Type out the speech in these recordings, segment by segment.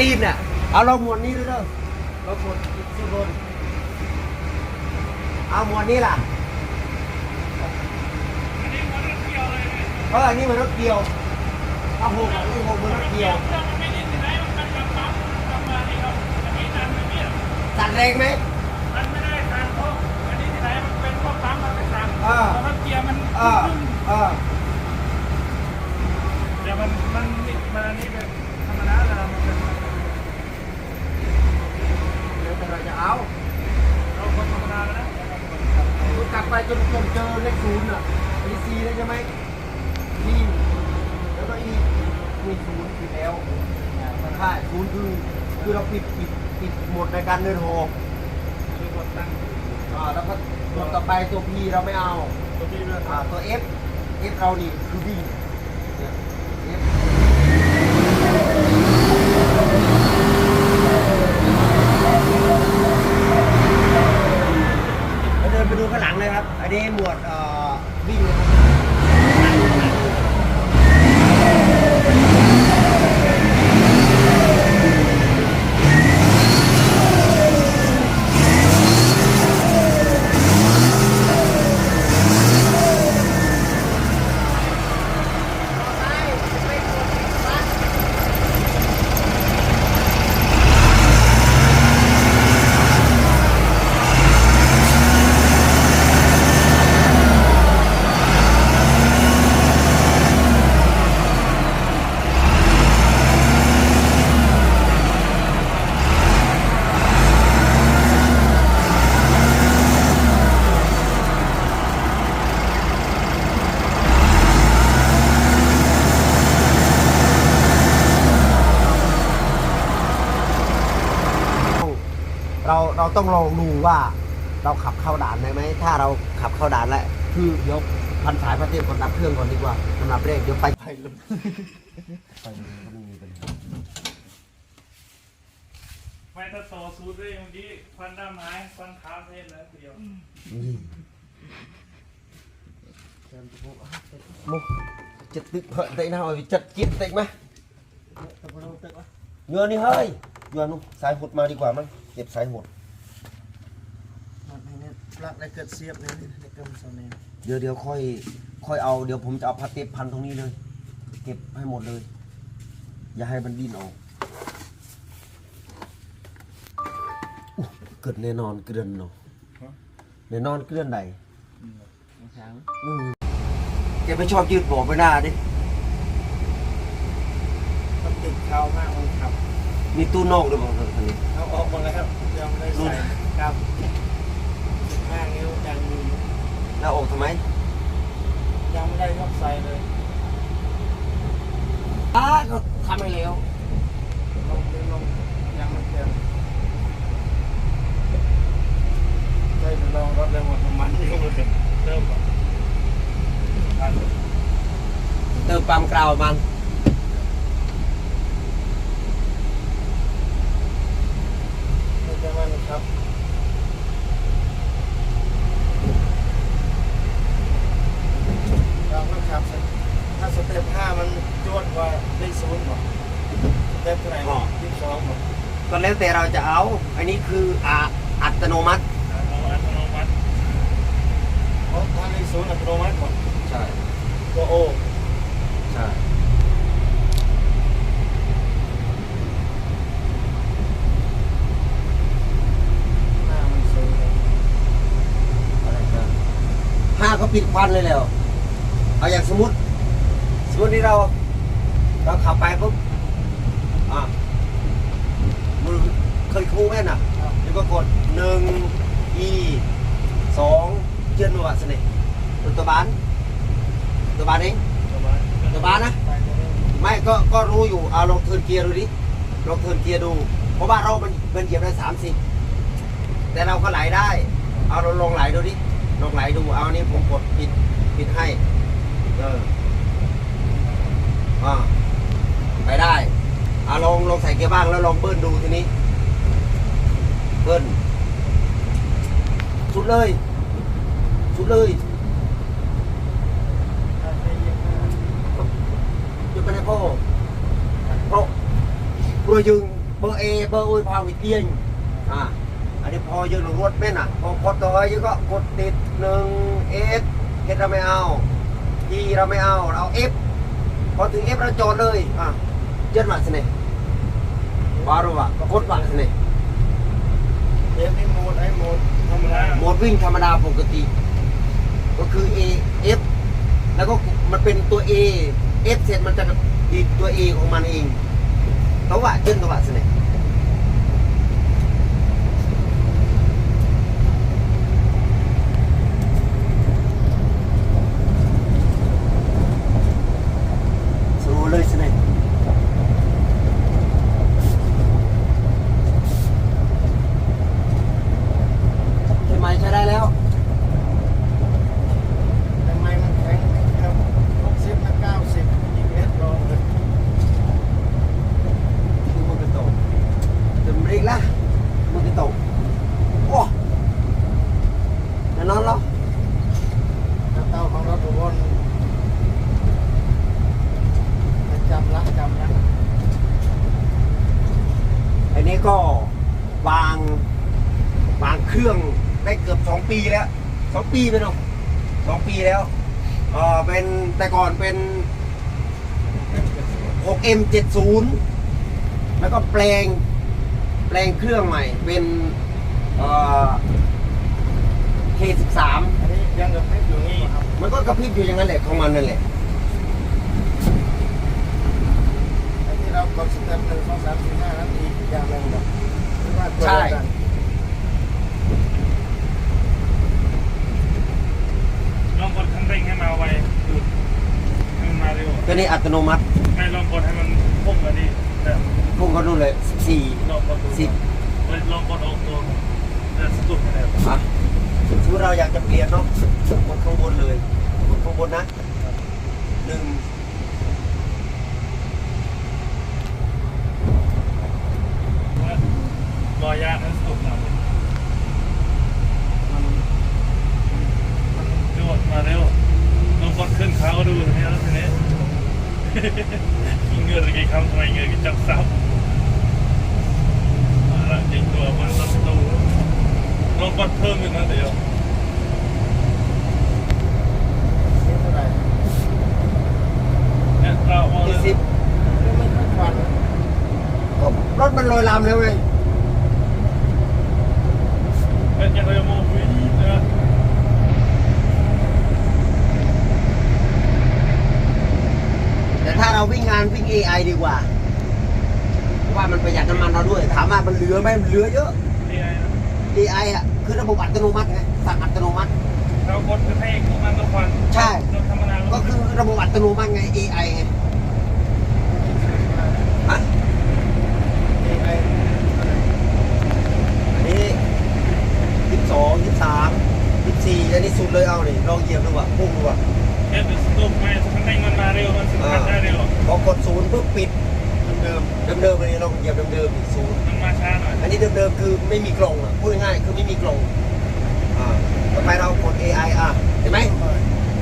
ตีนเนี่ยเอาเราหมวดนี้ด้วยเด้อเราหมวดสุบนเอาหมวดนี้ล่ะเอออันนี้มันรถเกี่ยวเอาหกอันนี้หกมันรถเกี่ยวสั่นแรงไหมมันไม่ได้ทางเพราะอันนี้ที่ไหนมันเป็นข้อปั๊มมันเป็นทางอ่าเพราะมันเกียร์มัน เออเออ เดี๋ยวมันมันมันอันนี้เป็นธรรมดาแล้วมันเป็น เดี๋ยวแต่เราจะเอา เราคนธรรมดาแล้วนะ คุณกลับไปจนจนเจอเลขศูนย์อะมีซีแล้วใช่ไหมทีมแล้วก็อีมีศูนย์ปิดแล้วใช่ศูนย์คือ คือเราปิดปิดปิดหมดในการเดินหอคือกดตั้งอ่าแล้วก็ตัวต่อไปตัว P เราไม่เอาตัวที่เรืออ่าตัว F F เรานี่คือวิ่งเนี่ย F เราเดินไปดูข้างหลังเลยครับ อันนี้หมวดเอ่อวิ่งนะครับ ต้องลองดูว่าเราขับเข้าด่านได้ไหม ถ้าเราขับเข้าด่านแล้วคือเดี๋ยวพันสายพระเทพก่อนรับเครื่องก่อนดีกว่าสำหรับเลขเดี๋ยวไปไปเลยไปเลยก็ไม่มีปัญหาไฟถ้าต่อสูตรด้วยเมื่อกี้ควันดำหายควันขาวเส้นแล้วเดียวนี่มุกจะตึกเหอะได้ nào vì chật kiệt tịnh mà nhờ đi hơi nhờ nu sái hụt mà đi quả มั้งเก็บสายหดมันให้เนี่ยป ลักได้เกิดเสียบเลยในกำโซนนี้เดี๋ยวเดี๋ยวค่อยค่อยเอาเดี๋ยวผมจะเอาพลาสติกพันตรงนี้เลย เก็บให้หมดเลย อย่าให้มันดิ้นออกอุ๊ยเกิดแน่นอนเกลื่อนเนาะแน่นอนเกลื่อนใดช้างอืมแกไม่ชอบยืดโผล่ไปหน้าดิมันติดเข้ามากมันขับ มีตู้นอกด้วยบอกคันนี้เอาออกหมดแล้วครับยังไม่ได้ใส่ครับ สิบห้านิ้วยังมีอยู่แล้วออกทำไมยังไม่ได้ยกใส่เลยอ้าก็ทำไปแล้วลงลงยังไม่เต็มใช่ลองรถเลยหมดน้ำมันอยู่เลยเริ่มก่อนเติมปั๊มกราวมันมันจะมันครับเราก็ขับสิถ้าสเต็ปห้ามันจวดกว่าเลขศูนย์กว่าสเต็ปเท่าไหร่ยี่สิบสองกว่า ก็ แล้วแต่เราจะเอา อันนี้คืออ่าอัตโนมัติเอาอัตโนมัติเพราะถ้าเลขศูนย์อัตโนมัติหมดใช่ตัวโอใช่หน้ามันสูงเลยอะไรครับห้าก็ปิดควันเลยแล้ว เอาอย่างสมมติ สมมติที่เรา เราขับไปปุ๊บ อะมือ เคยครูแม่น่ะเดี๋ยวก็กดหนึ่งอีสองเชื่อนมาวัดสนิทตัวบ้านตัวบ้านเองตัวบ้านนะไม่ก็ก็รู้อยู่เอาลองเทิร์นเกียร์ดูดิลองเทิร์นเกียร์ดู เพราะว่าเรามันมันเหยียบได้สามสิบแต่เราก็ไหลได้ เอาเราลองไหลดูดิลองไหลดูเอานี่ผมกดปิดปิดให้เอออ่าไปได้เอาลองลองใส่เกียร์บ้างแล้วลองเบิ้ลดูทีนี้ เบิ้ลสุดเลย สุดเลยถ้าไปเยี่ยมหน้าหยุดไปนพ่อเพราะเรายึงเบอร์เอเบอร์อุยพาวิเตียงอ่าอันนี้พอยืนรถแม่น่ะ พอพอต่อยืนก็กดติดหนึ่งเอสเอสเราไม่เอาทีเราไม่เอาเราเอฟพอถึงเอฟเราจอดเลยอะเจ็ดวัตต์เนี่ยบารุวะกดวัตต์เนี่ย เอฟนี่โหมดไอ้โหมดธรรมดาโหมดวิ่งธรรมดาปกติ ก็คือ A F แล้วก็มันเป็นตัว A F เสร็จมันจะดีดตัว A ของมันเองตัวว่าเช่นตัวว่าสิเนี่ย สู้เลยสิเนี่ยใช่ไหมใช้ได้แล้ว ทำไมมันแข็งครับหกสิบมาเก้าสิบยิงเมตรรองเลย ดูมันกระโตกเดิมเรีกละมันกระโตกโอ้จะนอนเหรอ ถ้าเต้าของรถอุบลจำละจำละ อันนี้ก็วางวางเครื่องได้เกือบสองปีแล้วสอง ปีไปเนาะสองปีแล้วเออเป็นแต่ก่อนเป็น 6M70 แล้วก็แปลงแปลงเครื่องใหม่เป็นเอ่อ K13 อันนี้ยังกับพริบอยู่นี่ครับมันก็กระพริบอยู่อย่างนั้นแหละของมันนั่นแหละไอ้ที่เรากดสเต็ปหนึ่งสองสามสี่ห้านาทีอย่างหนึ่งแบบหรือว่าตัวเดียวกัน ลองกดคันเร่งให้มาไวดูดให้มันมาเร็ว ตัวนี้อัตโนมัติไม่ลองกดให้มันพุ่งกว่านี้แต่พุ่งเขาดูเลย14ลองกดดูสิบเลยลองกดออกตัวแต่สตุดไม่ได้อะสมมติเราอยากจะเปลี่ยนเนาะกดข้างบนเลยกดข้างบนนะหนึ่งรอยยางนั้นสตุดหน่อยมันมันจวดมาเร็วลองกดขึ้นเขาดูทีนี้แล้วทีนี้ เงินกี่คำทำไมเงินกี่จับซับมาละจริงตัวมันสตุดลองกดเพิ่มอีกนะเดี๋ยวนี่เท่าไหร่เนี่ยเราเอาที่สิบนี่ไม่ค่อยควันก็รถมันลอยลำแล้วไงเป็นยังไงโมวิ่งนะ แต่ถ้าเราวิ่งงานวิ่ง AI ดีกว่าเพราะว่ามันประหยัดน้ำมันเราด้วย ถามว่ามันเหลือไหมมันเหลือเยอะนี่ไงนะ AI อะคือระบบอัตโนมัติไงสั่งอัตโนมัติ เรากดคือให้มันก็ควันใช่เราธรรมดาก็คือระบบอัตโนมัติไง AI ไงฮะนี่ไอ้อันนี้ยี่สิบสองยี่สิบสามยี่สิบสี่อันนี้สุดเลยเอานี่ลองเหยียบดูว่ะพุ่งดูว่ะ เอ๊ะสตุกไม่สมันมันมาเร็วมันสกัดได้เร็วพอกดศูนย์ปุ๊บปิดเดิมๆเดิมๆอันนี้เราเหยียบเดิมๆอีกศูนย์มันมาช้าหน่อยอันนี้เดิมๆคือไม่มีกล่องอะพูดง่ายๆคือไม่มีกล่องอ่าต่อไปเรากด AI อะเห็นไหม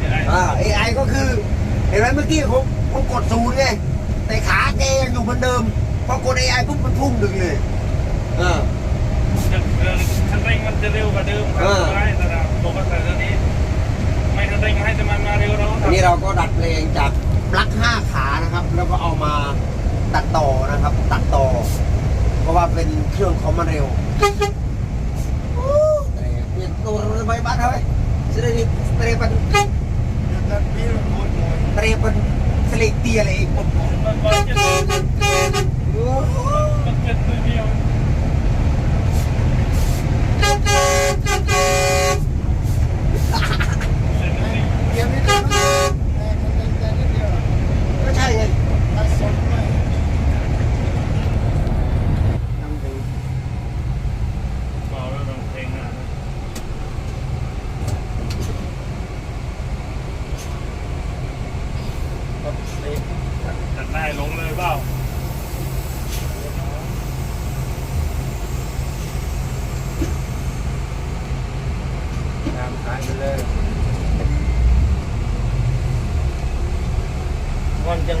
นี่ไอ้อ่า AI ก็คือเห็นไหมเมื่อกี้ผมผมกดศูนย์ไงแต่ขาแกยังอยู่เหมือนเดิมพอกด AI ปุ๊บมันพุ่งดึงเลยอ่าจะคันเร่งมันจะเร็วกว่าเดิมครับได้แต่ละปกติตอนนี้ นี้เราก็ดัดเพลงจากปลั๊กห้าขานะครับ แล้วก็เอามาตัดต่อนะครับ ตัดต่อ เพราะว่าเป็นเครื่องคอมมันเร็วโอ้แต่เปลี่ยนตัวระบายบัตรเฮ้ยจะได้เตรปันเดี๋ยวจะพี่มันพูดหน่อยเตรปันสลิกเตียอะไรอีกปุ๊บมัน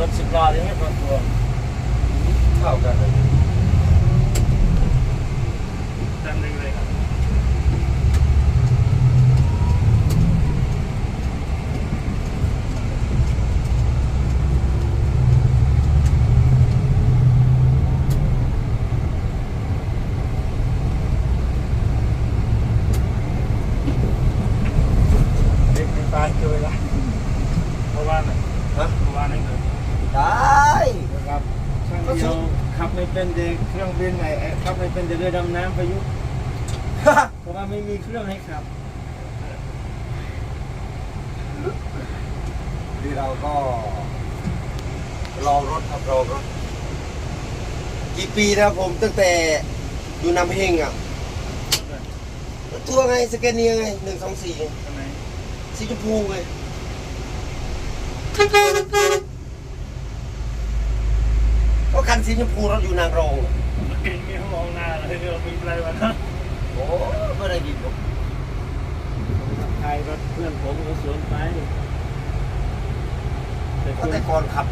รถสิบล้อที่ให้ความตัวเท่ากันเลยจำหนึ่งเลยครับเด็กเป็นตายเจอละเพราะว่าอะไฮะเพราะว่านั่นเลย ได้ นะครับช่างเดียวขับไม่เป็นเดกเครื่องบินไหนเอ่อขับไม่เป็นเดเรือดำน้ำพายุเพราะว่าไม่มีเครื่องให้ขับ ที่เราก็รอรถครับรอรถกี่ปีนะผมตั้งแต่อยู่นำเฮงอะตัวไงสเกนเนียไงหนึ่งสองสี่ทำไมสีชมพูไง สีชมพูเราอยู่นางรองอะเก่งมีมองหน้าเลยเรามีอะไรวะนะโอ้ไม่ได้ยินหรอกไทยรถเพื่อนผมก็สวนไปแต่ก็เพื่อแต่นก่อนขับ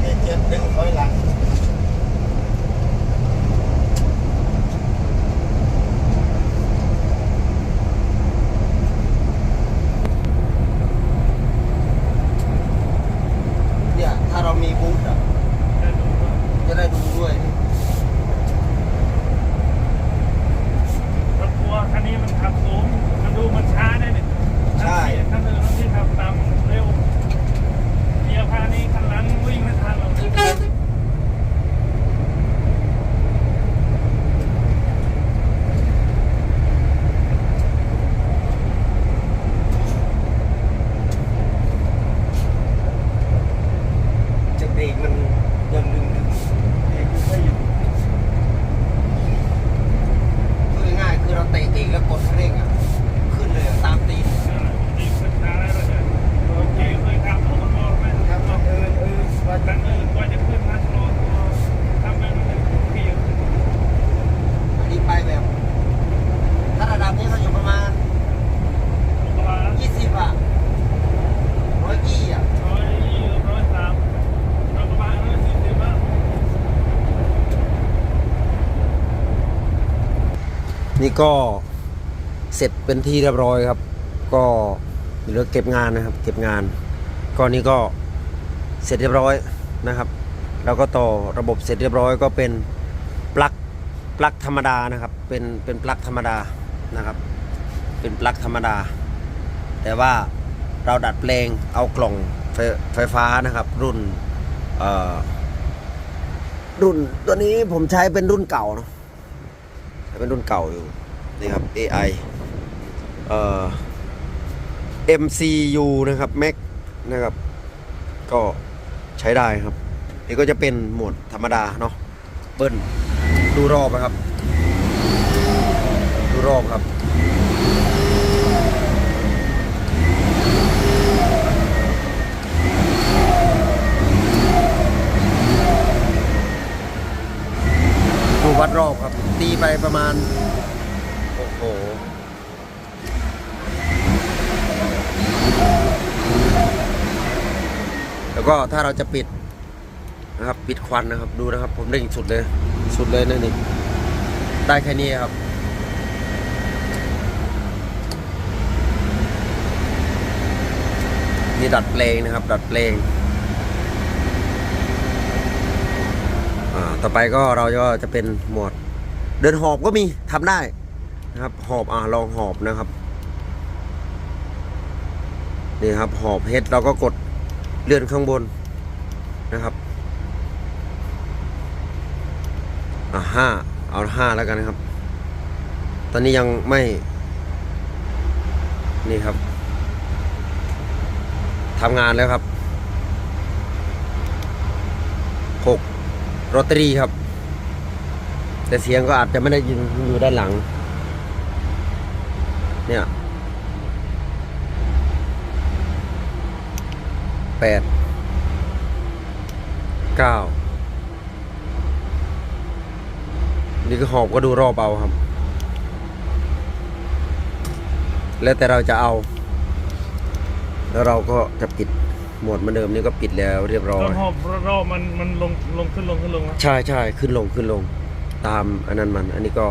เจ็ดเจ็ดดึงถอยหลัง เนี่ยถ้าเรามีบูธอะ จะได้ดูด้วย รถทัวร์คันนี้มันขับสูง มันดูมันช้าได้เนี่ย ใช่ คันอื่นที่ขับตามเร็วเดียวพานี้คันหลังวิ่งไม่ทันหรอก จะเบรกมันยังดึงดึง เด็กไม่อยู่ พูดง่ายๆคือเราเตะเองแล้วกดเร่งอะ ขึ้นเลยอะตามตีน จริงมันช้าได้เลยโอเคเคยขับรถมอไหม ทำมาเอินเอินว่า คั จะ นอื่นกว่าจะขึ้นมาโลทำเป็นเพียง อันนี้ไปแบบ ถ้าระดับนี้ก็อยู่ประมาณ ประมาณ 20 อะร้อยกี่อะ ร้อยยี่ร้อยสามประมาณร้อยสี่สิบบ้าง นี่ ก็เสร็จเป็นที่เรียบร้อยครับ ก็เหลือเก็บงานนะครับ เก็บงานก็นี่ก็เสร็จเรียบร้อยนะครับแล้วก็ต่อระบบเสร็จเรียบร้อยก็เป็นปลั๊กปลั๊กธรรมดานะครับ เป็นเป็นปลั๊กธรรมดานะครับ เป็นปลั๊กธรรมดา แต่ว่าเราดัดแปลงเอากล่องไฟไฟฟ้านะครับ รุ่นเอ่อรุ่นตัวนี้ผมใช้เป็นรุ่นเก่าเนอะเป็นรุ่นเก่าอยู่ นี่ครับ AI เอ่อ MCU นะครับ Mac นะครับ ก็ใช้ได้ครับ นี่ก็จะเป็นโหมดธรรมดาเนาะเบิ้ลดูรอบนะครับ ดูรอบครับดูวัดรอบครับ ตีไปประมาณ โอ้แล้วก็ถ้าเราจะปิดนะครับปิดควันนะครับ ดูนะครับ ผมเร่งสุดเลยสุดเลยนั่นนี่ได้แค่นี้ครับนี่ดัดเพลงนะครับ ดัดเพลงอ่าต่อไปก็เราก็จะเป็นหมวด เดินหอบก็มีทำได้ นะครับ หอบอ่าลองหอบนะครับนี่ครับ หอบเฮดเราก็กดเลื่อนข้างบนนะครับอ่าห้าเอาห้าแล้วกันนะครับ ตอนนี้ยังไม่ นี่ครับทำงานแล้วครับหกโรตารีครับ แต่เสียงก็อาจจะไม่ได้ยินอยู่ด้านหลัง เนี่ยแปดเก้านี่ก็หอบก็ดูรอบเอาครับ แล้วแต่เราจะเอา แล้วเราก็จะปิดโหมดเหมือนเดิมนี่ก็ปิดแล้วเรียบร้อตยอนหอบรอบมันมันลงลงขึ้นลงขึ้นลงนะใช่ใช่ขึ้นลงขึ้นลงตามอันนั้นมัน อันนี้ก็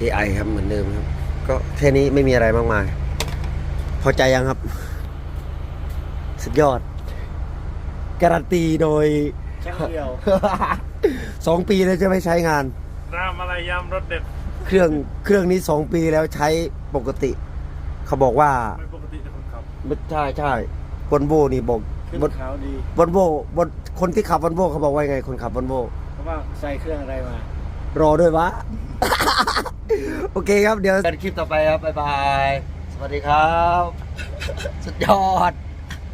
AI ครับเหมือนเดิมครับ ก็แค่นี้ไม่มีอะไรมากมาย พอใจยังครับ สุดยอด การันตีโดย ช่างเดียวสองปีแล้วจะไม่ใช้งานรามอะไรยำรสเด็ดเครื่องเครื่องนี้สองปีแล้วใช้ปกติ เขาบอกว่าไม่ปกตินะคนขับไม่ใช่ใช่วอนโวนี่บอกขึ้นวอนขาวดีวอนโวบนคนที่ขับวอนโวเขาบอกว่าไง คนขับวอนโวเพราะว่าใส่เครื่องอะไรมา รอด้วยวะ โอเคครับเดี๋ยว กันคลิปต่อไปครับ บ๊ายบาย สวัสดีครับ สุดยอด